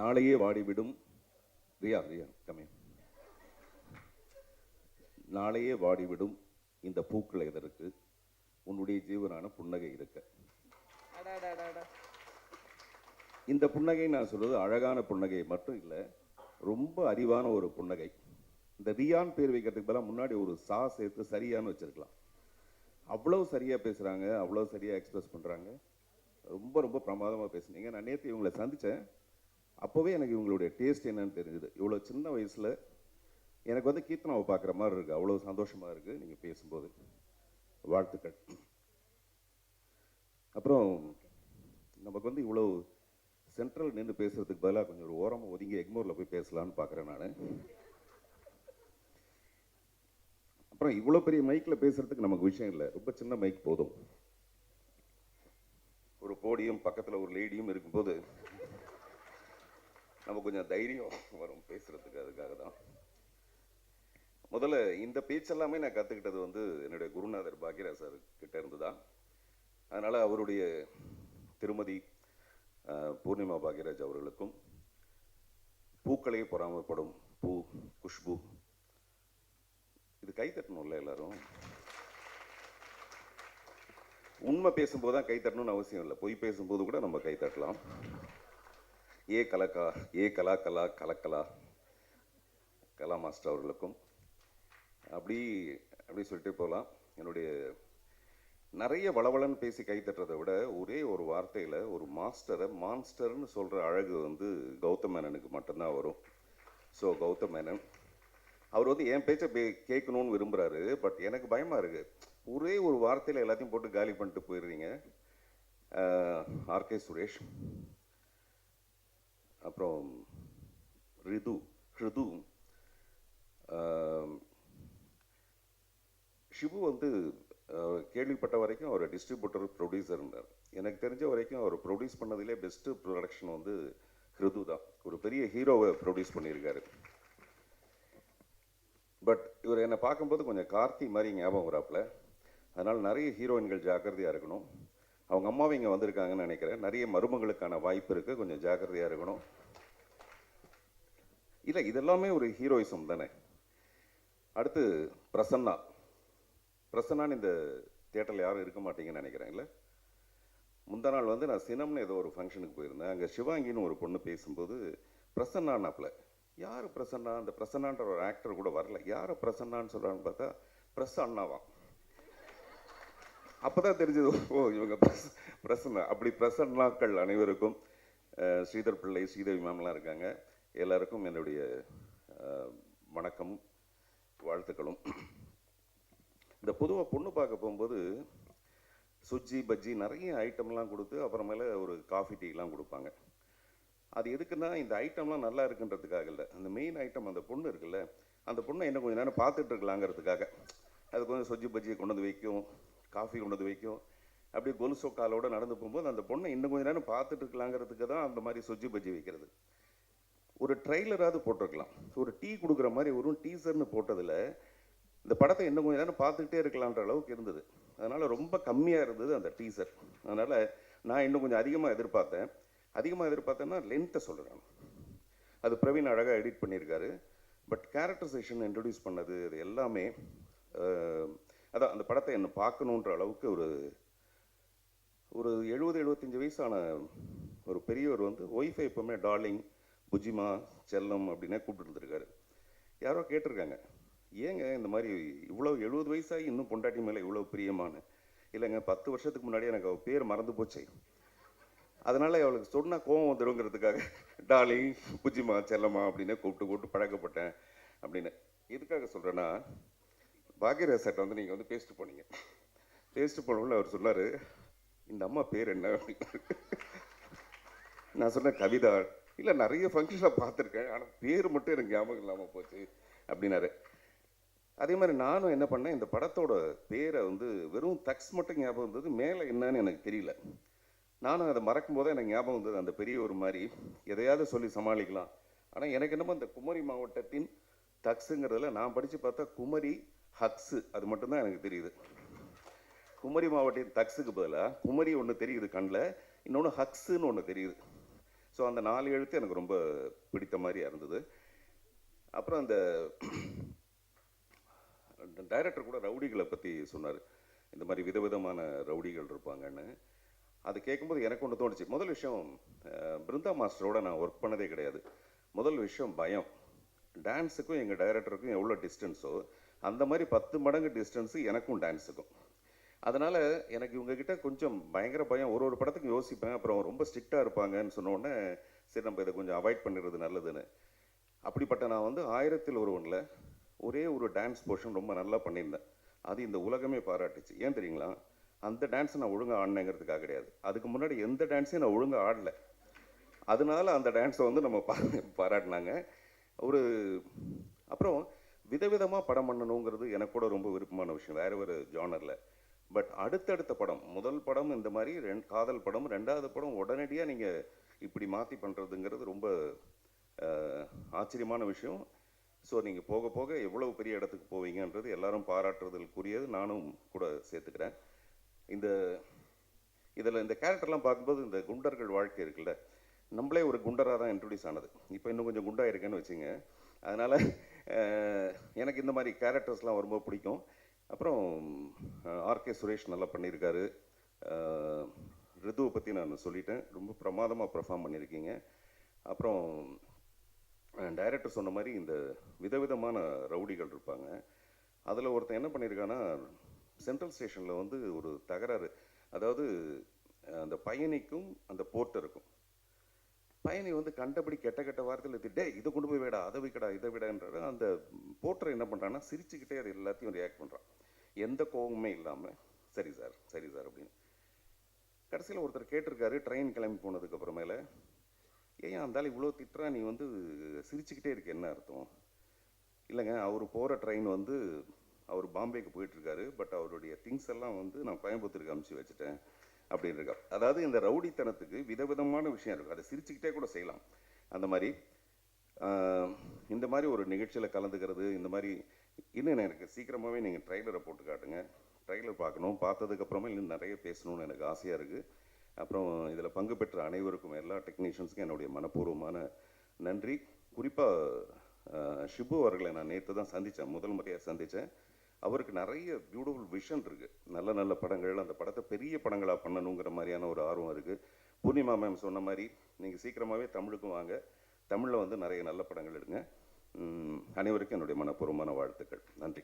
நாளையே வாடிவிடும். ரியா ரியா கமே நாளையே வாடிவிடும் இந்த பூக்கள் எதற்கு உன்னுடைய ஜீவனான புன்னகை இருக்க. இந்த புன்னகை நான் சொல்றது அழகான புன்னகை மட்டும் இல்லை ரொம்ப அறிவான ஒரு புன்னகை. இந்த ரியான் பேர் வைக்கிறதுக்கு பதிலாக முன்னாடி ஒரு சா சேர்த்து சரியான்னு வச்சிருக்கலாம். அவ்வளோ சரியா பேசுறாங்க அவ்வளோ சரியா எக்ஸ்பிரஸ் பண்றாங்க. ரொம்ப ரொம்ப பிரமாதமா பேசுனீங்க. நான் நேற்று இவங்களை சந்திச்சேன். அப்போவே எனக்கு இவங்களுடைய டேஸ்ட் என்னன்னு தெரிஞ்சுது. இவ்வளோ சின்ன வயசுல எனக்கு வந்து கீர்த்தனாவை பார்க்குற மாதிரி இருக்கு. அவ்வளோ சந்தோஷமா இருக்கு நீங்க பேசும்போது. வாழ்த்துக்கள். அப்புறம் நமக்கு வந்து இவ்வளோ சென்ட்ரல் நின்று பேசுறதுக்கு பதிலாக கொஞ்சம் ஒரு ஓரமாக ஒதுங்கி எக்மோரில் போய் பேசலாம்னு பார்க்குறேன் நான். அப்புறம் இவ்வளோ பெரிய மைக்கில் பேசுறதுக்கு நமக்கு விஷயம் இல்லை. ரொம்ப சின்ன மைக் போதும். ஒரு போடியும் பக்கத்தில் ஒரு லேடியும் இருக்கும்போது நம்ம கொஞ்சம் தைரியம் வரும் பேசுறதுக்கு அதுக்காக தான் முதல்ல இந்த பேச்செல்லாமே நான் கற்றுக்கிட்டது வந்து என்னுடைய குருநாதர் பாக்யராஜ் சார் கிட்ட இருந்து தான் அதனால் அவருடைய திருமதி அஹ், பூர்ணிமா பாக்யராஜ் அவர்களுக்கும் பூக்களே பொறாமப்படும் பூ குஷ்பு இது கை தட்டணும்ல எல்லாரும்? உண்மை பேசும்போது தான் கை தட்டணும்னு அவசியம் இல்லை. பொய் பேசும்போது கூட நம்ம கை தட்டலாம். ஏ கலக்கா ஏ கலா கலா கலக்கலா. கலா மாஸ்டர் அவர்களுக்கும். அப்படி அப்படி சொல்லிட்டு போகலாம். என்னுடைய நிறைய வளவளன்னு பேசி கைத்தட்டுறதை விட ஒரே ஒரு வார்த்தையில் ஒரு மாஸ்டரை மான்ஸ்டர்னு சொல்கிற அழகு வந்து கௌதம் மேனனுக்கு மட்டும்தான் வரும். ஸோ கௌதம் மேனன் அவர் வந்து என் பேச்சை பே கேட்கணும்னு விரும்புகிறாரு பட் எனக்கு பயமாக இருக்குது ஒரே ஒரு வார்த்தையில் எல்லாத்தையும் போட்டு காலி பண்ணிட்டு போயிடுறீங்க. ஆர்கே சுரேஷ். அப்புறம் ரிது ரிது. ஆஹ், ஷிபு வந்து கேள்விப்பட்ட வரைக்கும் அவர் டிஸ்ட்ரிபியூட்டர் ப்ரொடியூசர் இருந்தார். எனக்கு தெரிஞ்ச வரைக்கும் அவர் ப்ரொடியூஸ் பண்ணதிலே பெஸ்ட்டு ப்ரொடக்ஷன் வந்து ஹிருது தான். ஒரு பெரிய ஹீரோவை ப்ரொடியூஸ் பண்ணியிருக்காரு. பட் இவர் என்னை பார்க்கும்போது கொஞ்சம் கார்த்தி மாதிரி ஞாபகம் வராப்புல. அதனால் நிறைய ஹீரோயின்கள் ஜாக்கிரதையாக இருக்கணும். அவங்க அம்மாவும் இங்கே வந்திருக்காங்கன்னு நினைக்கிறேன். நிறைய மருமகளுக்கான வாய்ப்பு இருக்குது கொஞ்சம் ஜாக்கிரதையாக இருக்கணும். இல்லை இதெல்லாமே ஒரு ஹீரோயிசம் தானே. அடுத்து பிரசன்னா. பிரசன்னான்னு இந்த தேட்டரில் யாரும் இருக்க மாட்டீங்கன்னு நினைக்கிறேன் இல்லை? முந்தா நாள் வந்து நான் சினம்னு ஏதோ ஒரு ஃபங்க்ஷனுக்கு போயிருந்தேன். அங்கே சிவாங்கின்னு ஒரு பொண்ணு பேசும்போது பிரசன்னான்னாப்பில் யார் பிரசன்னா? அந்த பிரசன்னான்ற ஒரு ஆக்டர் கூட வரல. யார் பிரசன்னான்னு சொல்கிறான்னு பார்த்தா பிரசன்னாவான் அப்போ தான் தெரிஞ்சது ஓ இவங்க பிரஸ் பிரசன்னா அப்படி பிரசன்னாக்கள் அனைவருக்கும் ஸ்ரீதர் பிள்ளை ஸ்ரீதேவி மேம்லாம் இருக்காங்க. எல்லாருக்கும் என்னுடைய வணக்கம் வாழ்த்துக்களும். இந்த பொதுவாக பொண்ணு பார்க்க போகும்போது சுஜ்ஜி பஜ்ஜி நிறைய ஐட்டம்லாம் கொடுத்து அப்புறமேல ஒரு காஃபி டீலாம் கொடுப்பாங்க. அது எதுக்குன்னா இந்த ஐட்டம்லாம் நல்லா இருக்குன்றதுக்காக இல்லை. அந்த மெயின் ஐட்டம் அந்த பொண்ணு இருக்குல்ல அந்த பொண்ணை என்ன கொஞ்சம் நேரம் பார்த்துட்டு இருக்கலாங்கிறதுக்காக. அது கொஞ்சம் சொஜ்ஜி பஜ்ஜியை கொண்டு வந்து வைக்கும். காஃபி கொண்டு வைக்கும். அப்படியே கொலுசோ காலோட நடந்து போகும்போது அந்த பொண்ணை இன்னும் கொஞ்ச நேரம் பார்த்துட்டு இருக்கலாங்கிறதுக்கு தான் அந்த மாதிரி சொஜ்ஜி பஜ்ஜி வைக்கிறது. ஒரு ட்ரெய்லராவது போட்டிருக்கலாம். ஒரு டீ கொடுக்குற மாதிரி ஒரு டீசர்னு போட்டதில் இந்த படத்தை இன்னும் கொஞ்ச நேரம் பார்த்துக்கிட்டே இருக்கலான்ற அளவுக்கு இருந்தது. அதனால் ரொம்ப கம்மியாக இருந்தது அந்த டீசர். அதனால் நான் இன்னும் கொஞ்சம் அதிகமாக எதிர்பார்த்தேன். அதிகமாக எதிர்பார்த்தேன்னா லென்த்தை சொல்கிறேன் அது பிரவீன் அழகாக எடிட் பண்ணியிருக்காரு. பட் கேரக்டரைசேஷன் இன்ட்ரடியூஸ் பண்ணது இது எல்லாமே அதான் அந்த படத்தை என்ன பார்க்கணுன்ற அளவுக்கு ஒரு ஒரு எழுபது எழுபத்தஞ்சு வயசான ஒரு பெரியவர் வந்து ஒய்ஃபை எப்பவுமே டார்லிங் புஜிமா செல்லம் அப்படின்னே கூப்பிட்டு இருந்திருக்காரு. யாரோ கேட்டிருக்காங்க. ஏங்க இந்த மாதிரி இவ்வளோ எழுபது வயசாகி இன்னும் பொண்டாட்டி மேலே இவ்வளோ பிரியமான? இல்லைங்க பத்து வருஷத்துக்கு முன்னாடி எனக்கு அவள் பேர் மறந்து போச்சே. அதனால அவளுக்கு சொன்னா கோவம் வந்துடுங்கிறதுக்காக டார்லிங் புஜிமா செல்லம்மா அப்படின்னு கூப்பிட்டு கூப்பிட்டு பழக்கப்பட்டேன் அப்படின்னு. எதுக்காக சொல்கிறேன்னா பாக்யராஜ் சார்ட்ட வந்து நீங்கள் வந்து பேசிட்டு போனீங்க. பேசிட்டு போனவுள்ள அவர் சொன்னார் இந்த அம்மா பேர் என்ன? அப்படின்னு நான் சொன்னேன் கவிதா. இல்லை நிறைய ஃபங்க்ஷனில் பார்த்துருக்கேன் ஆனால் பேர் மட்டும் எனக்கு ஞாபகம் இல்லாமல் போச்சு அப்படின்னாரு. அதே மாதிரி நானும் என்ன பண்ணேன் இந்த படத்தோட பேரை வந்து வெறும் தக்ஸ் மட்டும் ஞாபகம் இருந்தது மேலே என்னன்னு எனக்கு தெரியல. நானும் அதை மறக்கும் போதே எனக்கு ஞாபகம் வந்தது அந்த பெரிய ஒரு மாதிரி. எதையாவது சொல்லி சமாளிக்கலாம். ஆனால் எனக்கு என்னமோ இந்த குமரி மாவட்டத்தின் தக்ஸுங்கிறதுல நான் படித்து பார்த்தா குமரி ஹக்ஸு அது மட்டும்தான் எனக்கு தெரியுது. குமரி மாவட்டத்தின் தக்ஸுக்கு பதிலாக குமரி ஒன்று தெரியுது கண்ணில் இன்னொன்று ஹக்ஸுன்னு ஒன்று தெரியுது. ஸோ அந்த நாலு எழுத்து எனக்கு ரொம்ப பிடித்த மாதிரி இருந்தது. அப்புறம் அந்த டைரக்டர் கூட ரவுடிகளை பற்றி சொன்னார். இந்த மாதிரி விதவிதமான ரவுடிகள் இருப்பாங்கன்னு. அது கேட்கும்போது எனக்கு ஒன்று தோணுச்சு. முதல் விஷயம் பிருந்தா மாஸ்டரோட நான் ஒர்க் பண்ணதே கிடையாது. முதல் விஷயம் பயம். டான்ஸுக்கும் எங்கள் டைரக்டருக்கும் எவ்வளோ டிஸ்டன்ஸோ அந்த மாதிரி பத்து மடங்கு டிஸ்டன்ஸு எனக்கும் டான்ஸுக்கும் அதனால் எனக்கு இவங்ககிட்ட கொஞ்சம் பயங்கர பயம். ஒரு ஒரு படத்துக்கு யோசிப்பேன். அப்புறம் ரொம்ப ஸ்ட்ரிக்டாக இருப்பாங்கன்னு சொன்னோடனே சரி நம்ம இதை கொஞ்சம் அவாய்ட் பண்ணிடுறது நல்லதுன்னு. அப்படிப்பட்ட நான் வந்து ஆயிரத்தில் ஒருவனில் ஒரே ஒரு டான்ஸ் போர்ஷன் ரொம்ப நல்லா பண்ணியிருந்தேன். அது இந்த உலகமே பாராட்டுச்சு. ஏன் தெரியுங்களா? அந்த டான்ஸை நான் ஒழுங்காக ஆடினேங்கிறதுக்காக கிடையாது. அதுக்கு முன்னாடி எந்த டான்ஸையும் நான் ஒழுங்காக ஆடலை. அதனால அந்த டான்ஸை வந்து நம்ம பா பாராட்டினாங்க. ஒரு அப்புறம் விதவிதமாக படம் பண்ணணுங்கிறது எனக்கு கூட ரொம்ப விருப்பமான விஷயம். வேறு வேறு ஜானரில். பட் அடுத்தடுத்த படம் முதல் படம் இந்த மாதிரி ரெண்டு காதல் படம் ரெண்டாவது படம் உடனடியாக நீங்கள் இப்படி மாற்றி பண்ணுறதுங்கிறது ரொம்ப ஆச்சரியமான விஷயம். ஸோ நீங்கள் போக போக எவ்வளவு பெரிய இடத்துக்கு போவீங்கன்றது எல்லாரும் பாராட்டுறதுக்குரியது நானும் கூட சேர்த்துக்கிறேன். இந்த இதில் இந்த கேரக்டர்லாம் பார்க்கும்போது இந்த குண்டர்கள் வாழ்க்கை இருக்குல்ல நம்மளே ஒரு குண்டராக தான் இன்ட்ரடியூஸ் ஆனது. இப்போ இன்னும் கொஞ்சம் குண்டாக இருக்கேன்னு வச்சுங்க. அதனால் எனக்கு இந்த மாதிரி கேரக்டர்ஸ்லாம் ரொம்ப பிடிக்கும். அப்புறம் ஆர்கே சுரேஷ் நல்லா பண்ணியிருக்காரு ரிதுவை பற்றி நான் சொல்லிட்டேன். ரொம்ப பிரமாதமாக பெர்ஃபார்ம் பண்ணியிருக்கீங்க அப்புறம் டைரக்டர் சொன்ன மாதிரி இந்த விதவிதமான ரவுடிகள் இருப்பாங்க. அதில் ஒருத்தன் என்ன பண்ணியிருக்கான்னா சென்ட்ரல் ஸ்டேஷனில் வந்து ஒரு தகராறு. அதாவது அந்த பயணிக்கும் அந்த போர்ட்டருக்கும். பயணி வந்து கண்டபடி கெட்ட கெட்ட வார்த்தையில் திட்டே இதை கொண்டு போய் விடா அதை வைக்கடா இதை விடன்றாரு. அந்த போட்டரை என்ன பண்ணுறான்னா சிரிச்சுக்கிட்டே அது எல்லாத்தையும் ரியாக்ட் பண்ணுறான் எந்த கோபமே இல்லாமல் சரி சார் சரி சார் அப்படின்னு. கடைசியில் ஒருத்தர் கேட்டிருக்காரு ட்ரெயின் கிளம்பி போனதுக்கு அப்புறமேல ஏன் அந்தாலும் இவ்வளோ திட்டுறா நீ வந்து சிரிச்சுக்கிட்டே இருக்க என்ன அர்த்தம்? இல்லைங்க அவர் போகிற ட்ரெயின் வந்து அவர் பாம்பேக்கு போயிட்டுருக்காரு பட் அவருடைய திங்ஸ் எல்லாம் வந்து நான் கோயம்புத்தூருக்கு அமுச்சு வச்சுட்டேன். அப்படின்னு இருக்கா அதாவது இந்த ரவுடித்தனத்துக்கு விதவிதமான விஷயம் இருக்கும். அதை சிரிச்சுக்கிட்டே கூட செய்யலாம். அந்த மாதிரி இந்த மாதிரி ஒரு நிகழ்ச்சியில் கலந்துக்கிறது இந்த மாதிரி இன்னும் எனக்கு சீக்கிரமாகவே நீங்கள் ட்ரைலரை போட்டு காட்டுங்க. ட்ரைலர் பார்க்கணும். பார்த்ததுக்கப்புறமா இன்னும் நிறைய பேசணும்னு எனக்கு ஆசையாக இருக்குது அப்புறம் இதில் பங்கு பெற்ற அனைவருக்கும் எல்லா டெக்னீஷியன்ஸுக்கும் என்னுடைய மனப்பூர்வமான நன்றி. குறிப்பாக ஷிபு அவர்களை நான் நேற்று தான் சந்தித்தேன் முதல் முறையாக சந்தித்தேன் அவருக்கு நிறைய பியூட்டிஃபுல் விஷன் இருக்குது நல்ல நல்ல படங்கள் அந்த படத்தை பெரிய படங்களாக பண்ணணுங்கிற மாதிரியான ஒரு ஆர்வம் இருக்குது பூர்ணிமா மேம் சொன்ன மாதிரி நீங்கள் சீக்கிரமாகவே தமிழுக்கும் வாங்க. தமிழில் வந்து நிறைய நல்ல படங்கள் எடுங்க. அனைவருக்கும் என்னுடைய மனப்பூர்வமான வாழ்த்துக்கள். நன்றி.